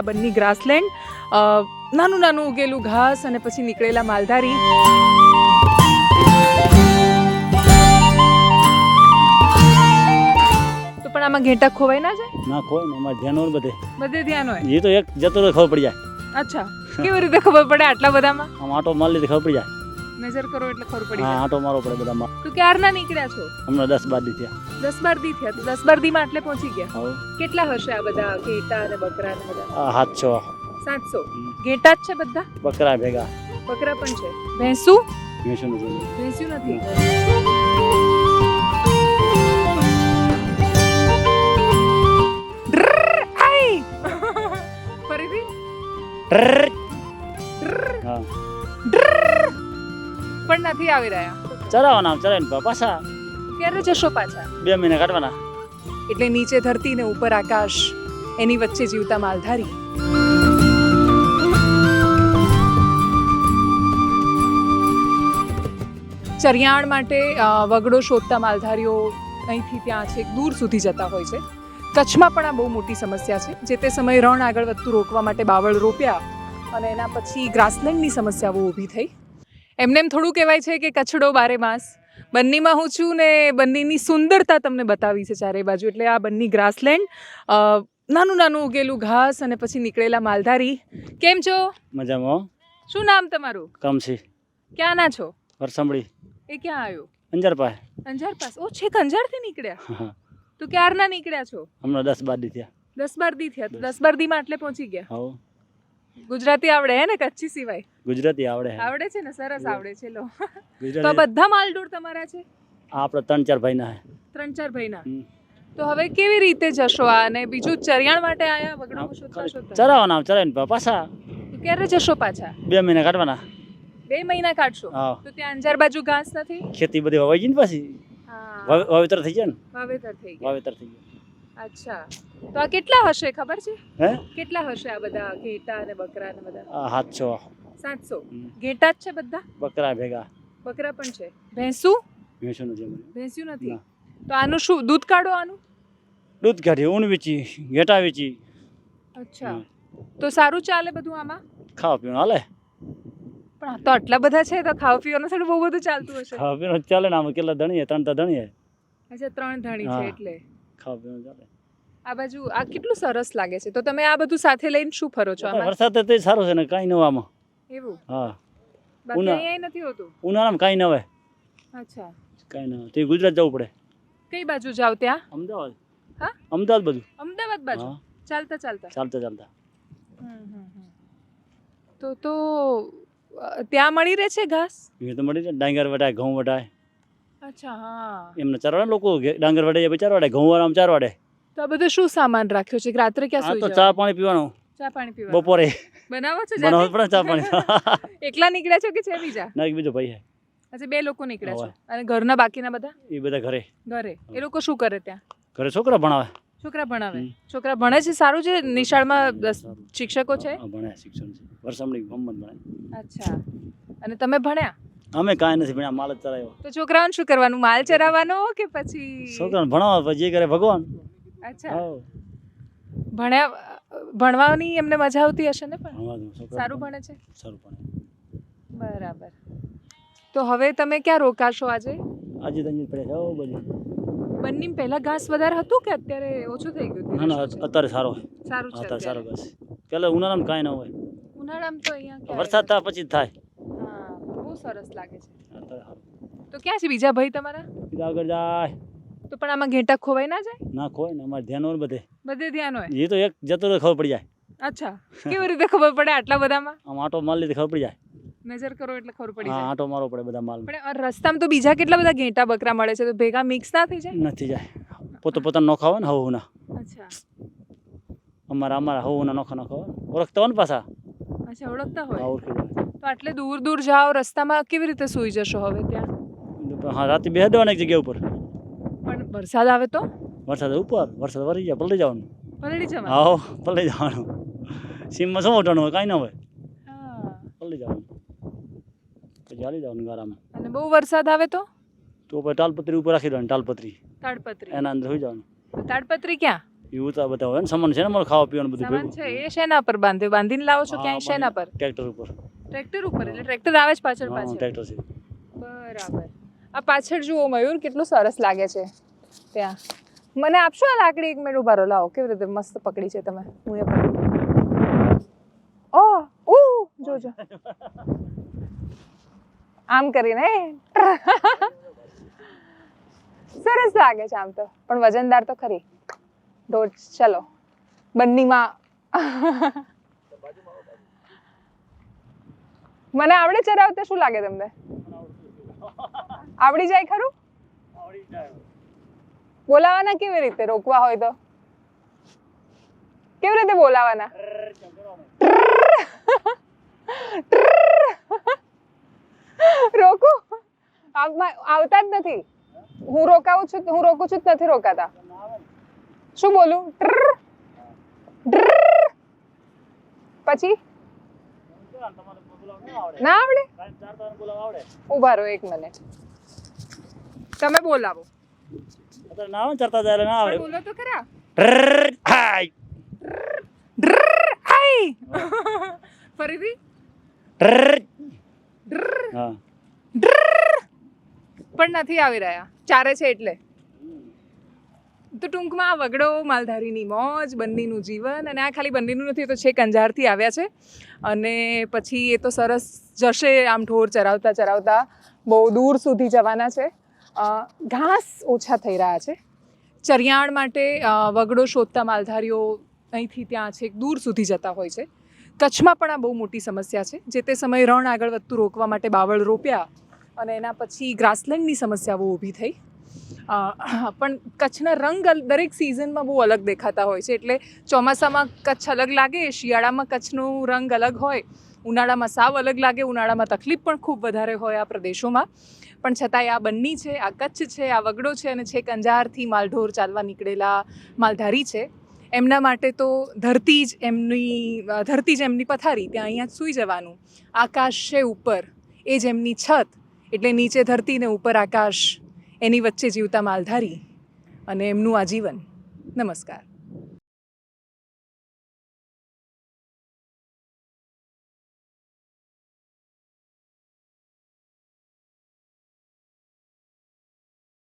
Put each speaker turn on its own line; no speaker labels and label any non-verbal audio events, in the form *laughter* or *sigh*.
આ બંને ગ્રાસલેન્ડ નાનું નાનું ઉગેલું ઘાસ અને પછી નીકળેલા માલધારી. તો પણ આમાં ઘેટા ખોવાઈ ના જાય?
ના ખોવાય ને અમારે ધ્યાન હોય બધે.
બધે ધ્યાન હોય?
એ તો એક જતો ખબર પડી જાય.
અચ્છા. કેવી રીતે ખબર પડે આટલા બધામાં?
આમ આટો માલ લીધે ખબર પડી જાય.
નજર કરો એટલે ખબર પડી
હા
તો
આટો મારવો પડે બધામાં.
તો ક્યારના નીકળ્યા છો?
હમણાં દસ બાર દી થયા.
દસ બાર દી થયા. તો દસ બાર દીમાં એટલે પહોંચી ગયા? કેટલા હશે આ બધા ઘેટા અને બકરા ને બધા?
હાથ છો.
સાતસો. ઘેટા જ છે બધા?
બકરા ભેગા.
બકરા પણ છે. ભેંસું?
ભેંસું નથી.
ભેંસ્યું નથી. ફરીથી?
હા.
પણ નથી આવી રહ્યા.
ચરાવવાના ચરાવીને પાછા.
ક્યારે જશો પાછા?
બે મહિના કાઢવાના.
એટલે નીચે ધરતી ને ઉપર આકાશ એની વચ્ચે જીવતા માલધારી. ચરિયાણ માટે વગડો શોધતા માલધારીઓ અહીંથી ત્યાં છેક દૂર સુધી જતા હોય છે. કચ્છમાં પણ આ બહુ મોટી સમસ્યા છે જે તે સમયે રણ આગળ વધતું રોકવા માટે બાવળ રોપ્યા અને એના પછી ગ્રાસલેન્ડની સમસ્યાઓ ઊભી થઈ. એમને એમ થોડું કહેવાય છે કે કચ્છડો બારે માસ. બંનીમાં હું છું ને બંનીની સુંદરતા તમને બતાવી છે ચારે બાજુ. એટલે આ બંની ગ્રાસલેન્ડ નાનું નાનું ઉગેલું ઘાસ અને પછી નીકળેલા માલધારી. કેમ છો?
મજામાં
શું નામ તમારું?
કમસી.
ક્યાં ના છો?
વરસાંભળી
એ ક્યાં આવ્યો?
અંજાર પાસે
અંજાર પાસ ઓ છેક અંજારથી નીકળ્યા?
હા.
તો ક્યારના નીકળ્યા છો?
હમણાં દસ બાર દી થયા.
દસ બાર દી થયા. તો દસ. બાર દીમાં એટલે પહોંચી ગયા?
હવ
ગુજરાતી આવડે હે ને કચ્છી સિવાય?
ગુજરાતી આવડે
આવડે છે ને? સરસ આવડે છે લો. તો બધા માલડોર તમારા છે?
આપણે ત્રણ ચાર ભાઈના
ત્રણ ચાર ભાઈના. તો હવે કેવી રીતે જશો આ? અને બીજું ચરિયાણ માટે આયા? વગડો શોધતા શોધતા
ચરાવવાના પાછા.
ક્યારે જશો પાછા?
બે મહિના કાઢવાના.
બે મહિના કાઢશો? તો ત્યાં અંજાર બાજુ ઘાસ નથી?
ખેતી બધી વવાઈ ગઈ ને પછી? વાવેતર થઈ જાય ને?
વાવેતર થઈ ગયું.
વાવેતર થઈ ગયું.
અચ્છા. તો આ કેટલા હશે ખબર છે?
હે?
કેટલા હશે આ બધા ઘેટા અને બકરા અને બધા?
આ
સાતસો.
હમ.
ઘેટા જ છે બધા?
બકરા ભેગા.
બકરા પણ છે. ભેંસું?
ભેંસું નથી.
ભેંસ્યું નથી? તો આનું શું દૂધ કાઢો આનું?
દૂધ કાઢી ઊન વેચી ઘેટા વેચી
અચ્છા. તો સારું ચાલે બધું આમાં?
ખાવા પીવાનું હાલે?
પણ તો આટલા બધા છે તો ખાવા પીવાનું થોડું બહુ બધું ચાલતું હશે.
ખાવા પીવાનું ચાલે ને આમાં કેટલા ધણીએ? ત્રણ તો ધણીએ.
અચ્છા ત્રણ ધણી છે એટલે.
ખાવા પીવાનું ચાલે.
આ બાજુ આ કેટલું સરસ લાગે છે? તો તમે આ બધું સાથે લઈને શું ફરો છો આમાં?
વરસાદ તો સારો છે ને કાંઈ ન હોય આમાં.
એવું?
હા.
બાકી અહીંયા નથી હોતું?
ઉનાળામાં કાંઈ ન હોય.
અચ્છા.
કાંઈ ન તે ગુજરાત જવું પડે.
કઈ બાજુ જાવ ત્યાં?
અમદાવાદ.
હા?
અમદાવાદ બધું
અમદાવાદ બાજુ? ચાલતા ચાલતા.
ચાલતા ચાલતા.
તો તો ત્યાં મળી રહે છે ઘાસ?
એ તો મળી જાય ડાંગર વટાય ઘઉં વટાય.
અચ્છા હા.
એમને ચારવાડે લોકો ડાંગર વટાય પછી ચારવાડે ઘઉં વાળા ચારવાડે.
તો આ બધું શું સામાન રાખ્યો છે? રાત્રે ક્યાં
આ
સુઈ
તો ચા પાણી પીવાનું.
ચા પાણી પીવા
બપોરે.
બનાવો છો
બનાવવું પડે ચા પાણી. *laughs*
એકલા નીકળ્યા છો કે છે બીજા?
ના એક બીજો ભાઈ છે.
અચ્છા બે લોકો નીકળ્યા છો. અને ઘરના બાકીના બધા?
એ બધા ઘરે.
ઘરે. એ લોકો શું કરે ત્યાં?
ઘરે છોકરા ભણાવે.
છોકરા ભણાવે.
હમ.
છોકરા ભણે છે? સારું છે? નિશાળમાં દસ શિક્ષકો છે?
હા, ભણે શિક્ષણ છે. વરસામણી મોહમ્મદ ભણે.
અચ્છા. અને તમે ભણ્યા?
અમે કાંઈ નથી ભણ્યા માલ જ ચલાવ્યો.
તો છોકરાઓને શું કરવાનું? માલ ચરાવવાનો કે પછી
છોકરાને ભણાવવા પછી જે કરે ભગવાન.
અચ્છા. ભણ્યા ભણવાની એમને મજા આવતી હશે ને પણ? સારું ભણે. છે?
સારું ભણે.
બરાબર. તો હવે તમે ક્યાં રોકાશો આજે?
આજે તંજી પડે છે
બંને પહેલા ઘાસ વધારે હતું કે અત્યારે ઓછું થઈ ગયું?
ના ના અત્યારે સારો
સારું છે
અત્યારે સારો ઘાસ. પેલા ઉનાળામાં કાંઈ ન હોય.
ઉનાળામાં તો અહીંયા
વરસાદ થાય પછી થાય.
સરસ લાગે છે. તો ક્યાં છે બીજા ભાઈ તમારા?
બીજા આગળ જાય.
તો પણ આમાં ઘેટા ખોવાઈ ના જાય?
ના ખોય ને અમારે ધ્યાન હોય બધે.
બધે ધ્યાન હોય?
એ તો એક જતો રહે ખબર પડી જાય.
અચ્છા. કેવી રીતે ખબર પડે આટલા બધામાં?
આમ આટો માલ લીધે ખબર પડી જાય.
નજર કરો એટલે ખબર પડી જાય.
આટો મારો પડે બધા માલ
પણ રસ્તામાં તો બીજા કેટલા બધા ઘેટા બકરા મળે છે? તો ભેગા મિક્સ ના થઈ જાય?
નથી જાય. પોતે પોતાનો નોખા હોય ને હવું ના
અચ્છા.
અમારા અમારા હવું ના નોખા નોખા ઓળખતા હોય ને પાછા?
અચ્છા ઓળખતા હોય.
ઓળખી
તો આટલે દૂર દૂર જાઓ રસ્તામાં કેવી રીતે સૂઈ જશો હવે ત્યાં?
હા રાતે બેસી દેવાના એક જગ્યા ઉપર.
પણ વરસાદ આવે તો?
વરસાદ ઉપર? વરસાદ વરી જાય પલટી જવાનું.
પલળી જવાનું?
આવો પલટી જવાનું. સીમમાં શું મોટાનું હોય કાંઈ ના હોય.
હા.
પલટી જવાનું. જાળી જવાનું ગારામાં.
અને બહુ વરસાદ આવે તો?
તો પછી તાલપત્રી ઉપર રાખી દેવાની તાલપત્રી.
તાડપત્રી.
એના અંદર હોઈ જવાનું.
તાડપત્રી ક્યાં?
એવું તો બધા હોય ને સામાન છે ને મારે ખાવા પીવાનું બધું
સામાન છે એ શેના પર બાંધ્યું? બાંધીને લાવો છો ક્યાંય? શેના પર?
ટ્રેક્ટર ઉપર.
ટ્રેક્ટર ઉપર એટલે ટ્રેક્ટર આવે છે પાછળ પાછળ.
ટ્રેક્ટર છે.
બરાબર. આ પાછળ જુઓ મયુર કેટલું સરસ લાગે છે. ત્યાં. મને આપશો આ લાકડી એક મિનિટ ઊભા રહો? લાવો કેવી રીતે મસ્ત પકડી છે તમે. હું એ પકડું. ઓ ઉ જોજો. આમ કરીને સરસ લાગે છે આમ તો. પણ વજનદાર તો ખરી. ઢોર ચલો, બંનીમાં. મને આવડે ચરાવતા શું લાગે તમને? આવડી જાય ખરું? બોલાવાના કેવી રીતે? રોકવા હોય તો? કેવી રીતે બોલાવાના? રોકું? આવતા જ નથી. હું રોકાવું છું, હું રોકું છું જ નથી રોકાતા. શું બોલું. પછી? ના આવડે? ઊભા રહો એક મિનિટ તમે બોલાવો.
ના આવે જાય ના આવે
બોલો તો ખરા.
હાય.
આઈ ફરીથી.
હા.
પણ નથી આવી રહ્યા. ચારે છે એટલે. તો ટૂંકમાં વગડો માલધારીની મોજ બંદીનું જીવન અને આ ખાલી બંદીનું નથી તો છેક અંજારથી આવ્યા છે. અને પછી એ તો સરસ જશે, આમ ઢોર ચરાવતા ચરાવતા બહુ દૂર સુધી જવાના છે. ઘાસ ઓછા થઈ રહ્યા છે. ચરિયાણ માટે વગડો શોધતા માલધારીઓ અહીંથી ત્યાં છેક દૂર સુધી જતા હોય છે. કચ્છમાં પણ આ બહુ મોટી સમસ્યા છે. જે તે સમયે રણ આગળ વધતું રોકવા માટે બાવળ રોપ્યા અને એના પછી ગ્રાસલેન્ડની સમસ્યાઓ ઊભી થઈ. પણ કચ્છના રંગ દરેક સિઝનમાં બહુ અલગ દેખાતા હોય છે. એટલે ચોમાસામાં કચ્છ અલગ લાગે, શિયાળામાં કચ્છનું રંગ અલગ હોય, ઉનાળામાં સાવ અલગ લાગે, ઉનાળામાં તકલીફ પણ ખૂબ વધારે હોય આ પ્રદેશોમાં. પણ છતાંય આ બંની છે, આ કચ્છ છે, આ વગડો છે અને છેક અંજારથી માલઢોર ચાલવા નીકળેલા માલધારી છે. એમના માટે તો ધરતી જ એમની ધરતી જ એમની પથારી, ત્યાં અહીંયા જ સૂઈ જવાનું. આકાશ છે ઉપર, એ જ એમની છત, એટલે નીચે ધરતી ને ઉપર આકાશ. એની વચ્ચે જીવતા માલધારી અને એમનું આજીવન. નમસ્કાર.